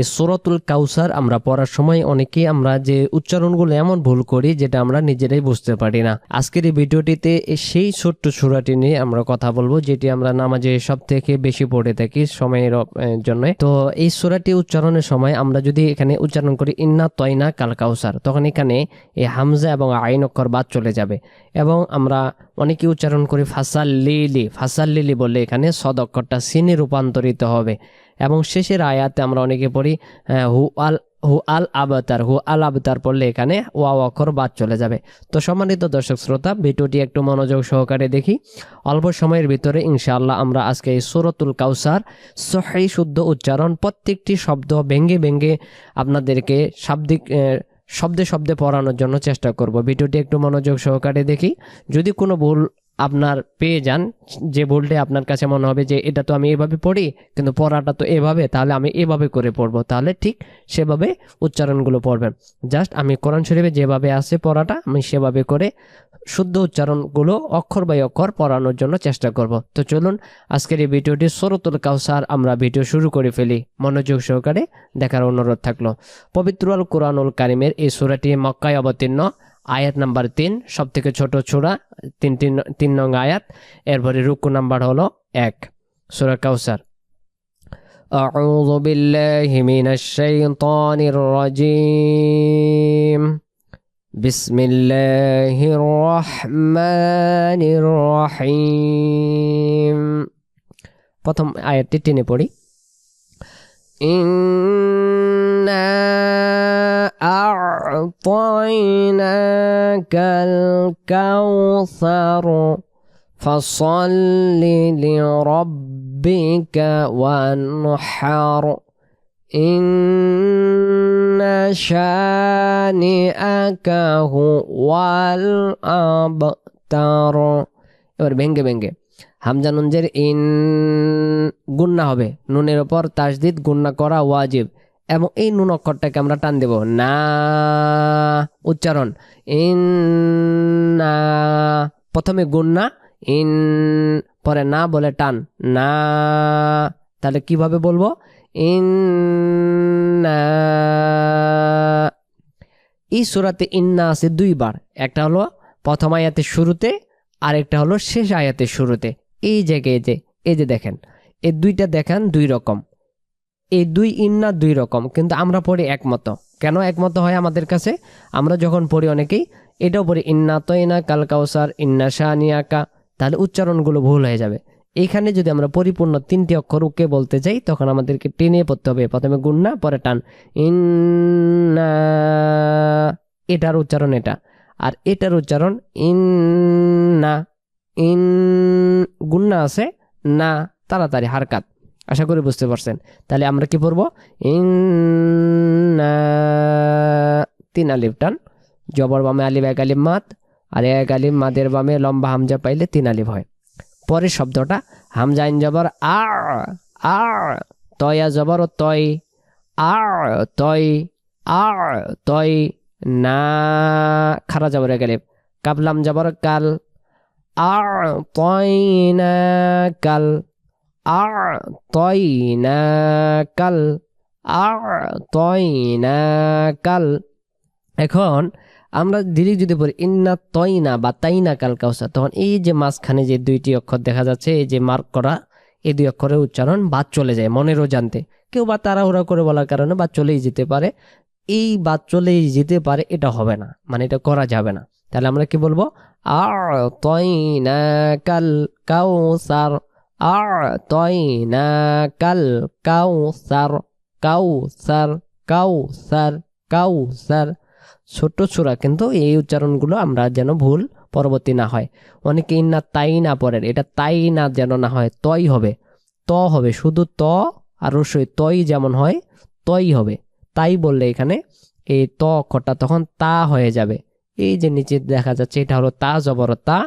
এই সুরতুল কাউসার আমরা পড়ার সময় অনেকেই আমরা যে উচ্চারণগুলো এমন ভুল করি যেটা আমরা নিজেরাই বুঝতে পারি না। আজকের এই ভিডিওটিতে সেই ছোট্ট সুরাটি নিয়ে আমরা কথা বলব যেটি আমরা নামাজে সব থেকে বেশি পড়ে থাকি সময়ের জন্য। তো এই সুরাটি উচ্চারণের সময় আমরা যদি এখানে উচ্চারণ করি, ইন্না তয়না কাল কাউসার, তখন এখানে এই হামজা এবং আইন অক্ষর বাদ চলে যাবে এবং আমরা অনেকে উচ্চারণ করি ফাসাল লিলি ফাসাল লিলি বললে এখানে সদ অক্ষরটা সিনে রূপান্তরিত হবে। এবং শেষের আয়াতে আমরা অনেকে পড়ি হু আল হু আল আবতার, হু আল আবতার পড়লে এখানে ওয়া অক্ষর বাদ চলে যাবে। তো সম্মানিত দর্শক শ্রোতা, ভিডিওটি একটু মনোযোগ সহকারে দেখি। অল্প সময়ের ভিতরে ইনশাআল্লাহ আমরা আজকে এই সুরতুল কাউসার সহি শুদ্ধ উচ্চারণ প্রত্যেকটি শব্দ ভেঙ্গে ভেঙ্গে আপনাদেরকে শাব্দিক শব্দে শব্দে পড়ানোর জন্য চেষ্টা করব। ভিডিওটি একটু মনোযোগ সহকারে দেখি। যদি কোনো ভুল আপনার পেয়ে যান, যে ভুলটি আপনার কাছে মনে হবে যে এটা তো আমি এভাবে পড়ি, কিন্তু পড়াটা তো এভাবে, তাহলে আমি এভাবে করে পড়ব। তাহলে ঠিক সেভাবে উচ্চারণগুলো পড়বেন। জাস্ট আমি কোরআন শরীফে যেভাবে আছে পড়াটা, আমি সেভাবে করে শুদ্ধ উচ্চারণগুলো অক্ষর বাই অক্ষর পড়ানোর জন্য চেষ্টা করব তো চলুন আজকের এই ভিডিওটি সরতুল কাউসার আমরা ভিডিও শুরু করে ফেলি মনোযোগ সহকারে দেখার অনুরোধ থাকলো পবিত্র আল কোরআনুল কারিমের এই সুরাটি মক্কায় অবতীর্ণ আয়াত নাম্বার তিন সব থেকে ছোট ছোড়া তিন তিন তিন নং আয়াত এরপরে রুকু নাম্বার হলো এক সুরা কাউসার أعوذ بالله من الشيطان الرجيم بسم الله الرحمن الرحيم প্রথম আয়াতটি টেনে পড়ি إنا أعطيناك الكوثر فصل لربك وانحر إن شانئك هو الأبتر এবার ভেঙ্গে ভেঙ্গে হামজা নুনজের ইন গুন্না হবে নুনের ওপর তাসদিদ গুন্না করা ওয়াজিব এবং এই নুন অক্ষরটাকে আমরা টান দেব না উচ্চারণ ইন না প্রথমে গুন্না ইন পরে না বলে টান না তাহলে কিভাবে বলবো ইন না এই সুরাতে ইন্না আছে দুইবার। একটা হলো প্রথম আয়াতের শুরুতে আর একটা হলো শেষ আয়াতের শুরুতে। এই জায়গায় যে, এই যে দেখেন, এই দুইটা দেখেন দুই রকম। এই দুই ইন্না দুই রকম, কিন্তু আমরা পড়ি একমত। কেন একমত হয় আমাদের কাছে? আমরা যখন পড়ি অনেকেই, এটাও পড়ি, ইন্না তৈনা কাল কাউসার, ইন্না শাহানিয়াকা তাহলে উচ্চারণগুলো ভুল হয়ে যাবে। এইখানে যদি আমরা পরিপূর্ণ তিনটি অক্ষর উকে বলতে যাই, তখন আমাদেরকে টেনে পড়তে হবে। প্রথমে গুন্না পরে টান। ইন এটার উচ্চারণ এটা। আর এটার উচ্চারণ ইন না ইন গুন্না আছে, না, তাড়াতাড়ি, হারকাত। আশা করি বুঝতে পারছেন। তাহলে আমরা কি পড়ব? ইন তিন আলিফ টান। জবর বামে আলিফ, এক আলিফ মাত আর এক আলিফ মাদের বামে লম্বা হামজা পাইলে তিন আলিফ হয়। পরের শব্দটা হামজা আইন জবর আ আ তয়া জবর তয় আ তয় আ তয়, না, খারা জবর আলিফ কাবলাম জবর কাল আ তয়, না, কাল আল কাল। এখন আমরা ধীরে যদি পড়ি, ইন্না তয়না বা তাইনা কাল কাউসা তখন এই যে মাঝখানে যে দুইটি অক্ষর দেখা যাচ্ছে, এই যে মার্ক করা, এই দুই অক্ষরের উচ্চারণ বাদ চলে যায় মনেরও জানতে। কেউ বা তাড়াহুড়া করে বলার কারণে বা চলেই যেতে পারে। এই বাদ চলেই যেতে পারে, এটা হবে না মানে এটা করা যাবে না। তাহলে আমরা কি বলব? আর তয়না কাল কাউসার আ'তাইনাকাল কাউসার কাউসার কাউসার কাউসার। ছোট্ট ছোড়া কিন্তু এই উচ্চারণগুলো আমরা যেন ভুল পরবর্তী না হয়। অনেকে ইন্না তাই না পড়েন এটা তাই না যেন না হয়, তই হবে। ত হবে, শুধু ত আর রসই তই যেমন হয়, তই হবে। তাই বললে এখানে এই ত অক্ষরটা তখন তা হয়ে যাবে। এই যে নিচে দেখা যাচ্ছে, এটা হলো তা জবর তা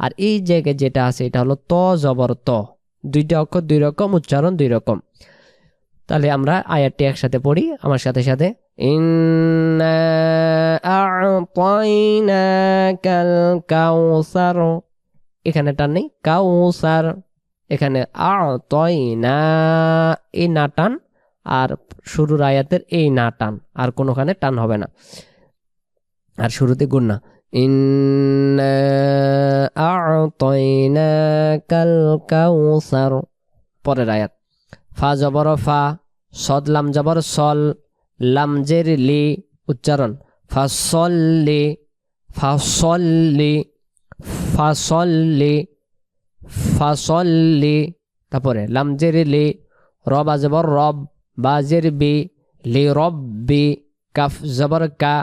আর এই জায়গায় যেটা আছে, এটা হলো ত জবর ত দুইটা অক্ষর দুই রকম, উচ্চারণ দুই রকম। তাহলে আমরা আয়াতটি একসাথে পড়ি। আমার সাথে সাথে, ইন্না আ'তাইনাকাল কাউসার এখানে টান নেই, কাউসার। এখানে আ'তাইনা এই না টান আর শুরুর আয়াতের এই না টান আর কোনোখানে টান হবে না। আর শুরুতে গুন্না ইন্না আ'তাইনাকাল কাউসার পরের আয়াত। ফা জবর ফা, সদ লাম জবর সল, লাম জের লি, উচ্চারণ। ফা সল লি ফা সল লি ফা সল লি ফা সল লি তারপরে লাম জের লি রব আজবর রব বাজের বি লি রব কাফ জবর কা,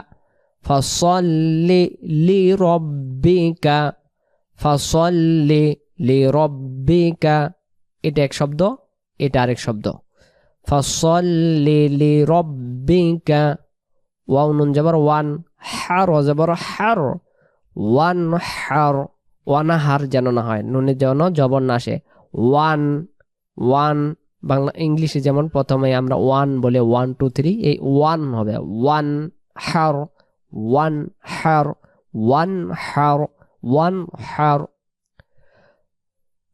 ফসল্লি লি রব্বিকা ফসল্লি লি রব্বিকা এটা এক শব্দ, এটা আরেক শব্দ, ফসল্লি লি রব্বিকা ওয়াও নুন যাবার ওয়ান হার যাবার হার ওয়ান হার ওয়ানা হার যেন না হয় নুনের যেন জবর না আসে ওয়ান ওয়ান বাংলা ইংলিশে যেমন প্রথমে আমরা ওয়ান বলে ওয়ান টু থ্রি এই ওয়ান হবে ওয়ান হার ওয়ান হার ওয়ান হার ওয়ান হার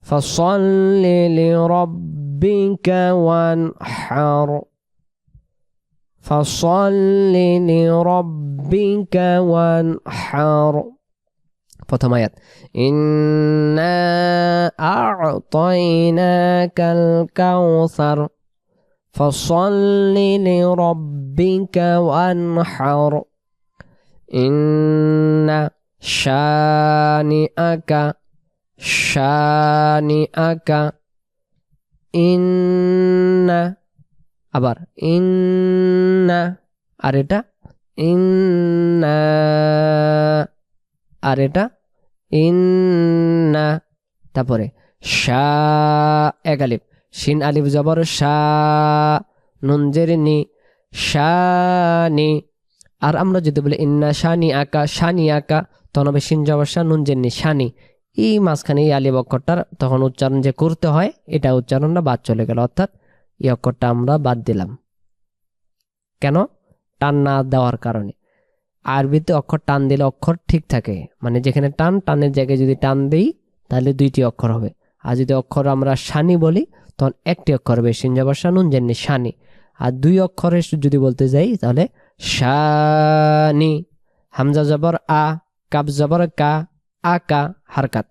فصل لربك وانحر فصل لربك وانحر. فتميت إنا أعطيناك الكوثر. فصل لربك وانحر. إن شانئك شانئك. إن أبر إن ইন্না, আর এটা ইন্না, আর এটা ইন্না। তারপরে শা, এক আলিফ। শিন আলিফ জবর শা নুনজের নি শানি আর আমরা যদি বলি ইন্না শানি আকা শানি আকা, তখন হবে শিন জবর শা নুনজের নি শানি এই মাঝখানে এই আলিফ অক্ষরটার তখন উচ্চারণ যে করতে হয়, এটা উচ্চারণটা বাদ চলে গেল। অর্থাৎ এই অক্ষরটা আমরা বাদ দিলাম। কেন? টান না দেওয়ার কারণে। আরবিতে অক্ষর টান দিলে অক্ষর ঠিক থাকে। মানে যেখানে টান, টানের জায়গায় যদি টান দেই, তাহলে দুইটি অক্ষর হবে। আর যদি অক্ষর আমরা শানি বলি, তখন একটি অক্ষর হবে সিনজাবার শানুন যেমনি শানি আর দুই অক্ষরে যদি বলতে যাই, তাহলে শানি হামজা জবর আ কাব জবর কা আকা হারকাত।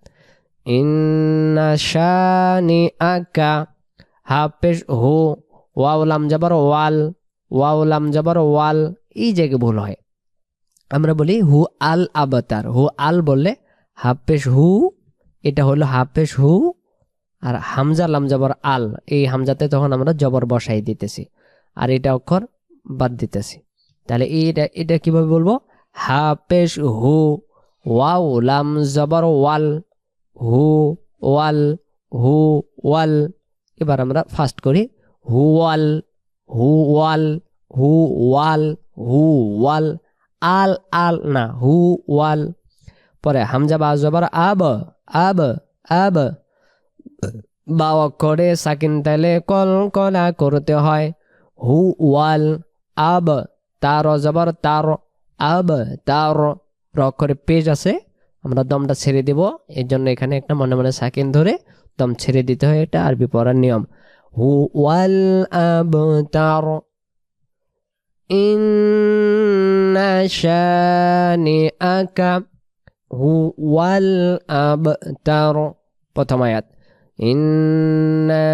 ইন্না শানি আকা হাফেশ হু ওয়াউলাম জবর ওয়াল। ওয়াউলাম জবর, ওয়াল, এই জায়গায় ভুল হয়। আমরা বলি হু, আল, আবতার। হু, আল বললে হাফেশ হু, এটা হলো হাফেশ হু, আর হামজা, লাম, জবর, আল, এই হামজাতে তখন আমরা জবর বসাই দিতেছি, আর এটা অক্ষর বাদ দিতেছি। তাহলে এটা এটা কীভাবে বলব? হাফেশ হু, ওয়াও, লাম, জবর, ওয়াল, হু ওয়াল হু, ওয়াল। এবার আমরা ফার্স্ট করি হু, ওয়াল। হু ওয়াল হু ওয়াল হু ওয়াল, আল আল না, হু ওয়াল। পরে হামজা বা জবর আব আব আব। বা অক্ষরে সাকিন তাইলে কল, কলা করতে হয়। হু ওয়াল, আব, তার জবর তার, আব, তার। অক্ষরে পেজ আছে, আমরা দমটা ছেড়ে দিব। এর জন্য এখানে একটা মনে মনে সাকিন ধরে দম ছেড়ে দিতে হয় এটা আরবি পড়ার নিয়ম। হু ওয়াল আব তার ইন্না শানিআকা হুয়াল আবতার প্রথম আয়াত ইন্না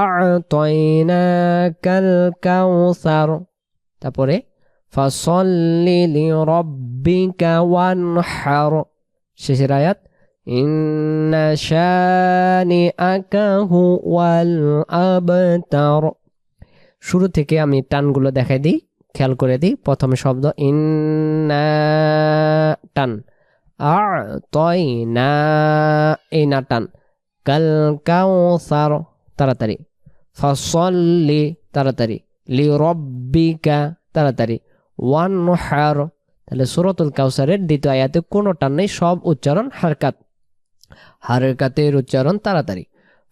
আ'তাইনাকাল কাউসার তারপরে ফাসল্লি লিরাব্বিকা ইন্না শানিআকা হুয়াল আবতার শুরু থেকে আমি টানগুলো দেখাই দিই, খেয়াল করে দিই। প্রথমে শব্দ, ইন্না টান। আ তয় না এই না টান। কাল কাউসার, তাড়াতাড়ি। ফসল্লি, তাড়াতাড়ি। লি রব্বিকা তাড়াতাড়ি। ওয়ান হার তাহলে সুরতুল কাউসারের দ্বিতীয় আয়াতে কোনো টান নেই, সব উচ্চারণ হারকাত। হারকাতের উচ্চারণ তাড়াতাড়ি।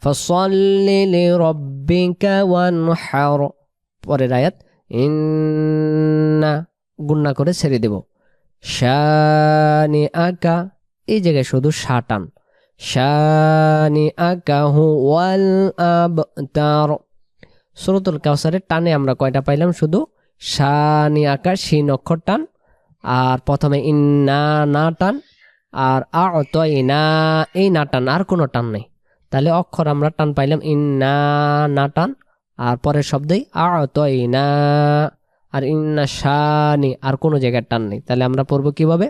ফসল্লি লি রব্বিকা ওয়ান হার পরের আয়াত, ইন্না গুন্না করে ছেড়ে দেব। শানি আকা এই জায়গায় শুধু শাটান। শানি আকা হু ওয়াল আব তার সুরতুল কাউসারের টানে আমরা কয়টা পাইলাম? শুধু শানি আকার শিন অক্ষর টান আর প্রথমে ইন্না না টান আর আ অত ইনা এই না টান আর কোনো টান নেই তাহলে অক্ষর আমরা টান পাইলাম ইন্না না টান আর পরের শব্দই আ অত ইনা আর ইন্না শানি আর কোনো জায়গায় টান নেই তাহলে আমরা পড়বো কিভাবে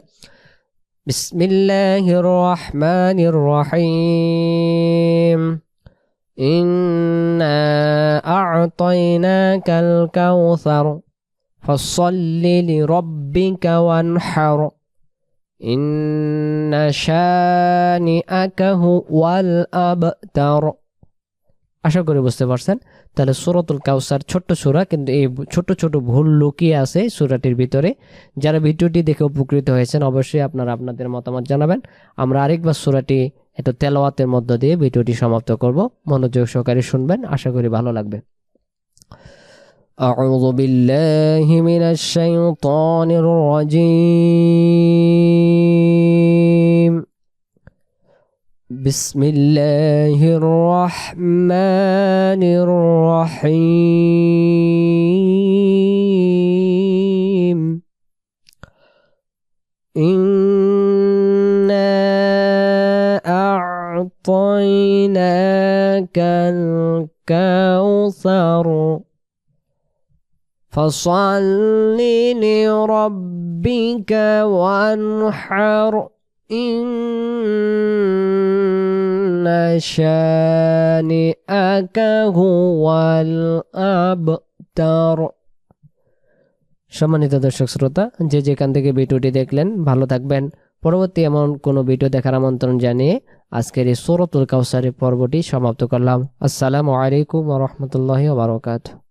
বিসমিল্লাহির রহমানির রহিম إنا أعطيناك الكوثر فصل لربك وانحر ইন্না শানিআকাহু ওয়াল আবতার আশা করি বুঝতে পারছেন। তাহলে সুরতুল কাউসার ছোট্ট সুরা, কিন্তু এই ছোট ছোট ভুল লুকিয়ে আছে সুরাটির ভিতরে। যারা ভিডিওটি দেখে উপকৃত হয়েছেন, অবশ্যই আপনারা আপনাদের মতামত জানাবেন। আমরা আরেকবার সুরাটি এটা তেলাওয়াতের মধ্য দিয়ে ভিডিওটি সমাপ্ত করব। মনোযোগ সহকারে শুনবেন। আশা করি ভালো লাগবে। أعوذ بالله من الشيطان الرجيم. بسم الله الرحمن الرحيم. إنا أعطيناك الكوثر فصل لربك وانحر إن شانئك هو الأبتر সম্মানিত দর্শক শ্রোতা যে যেখান থেকে ভিডিওটি দেখলেন ভালো থাকবেন পরবর্তী এমন কোনো ভিডিও দেখার আমন্ত্রণ জানিয়ে আজকের এই সুরতুল কাউসারের পর্বটি সমাপ্ত করলাম আসসালামু আলাইকুম রহমতুল্লাহ বারকাত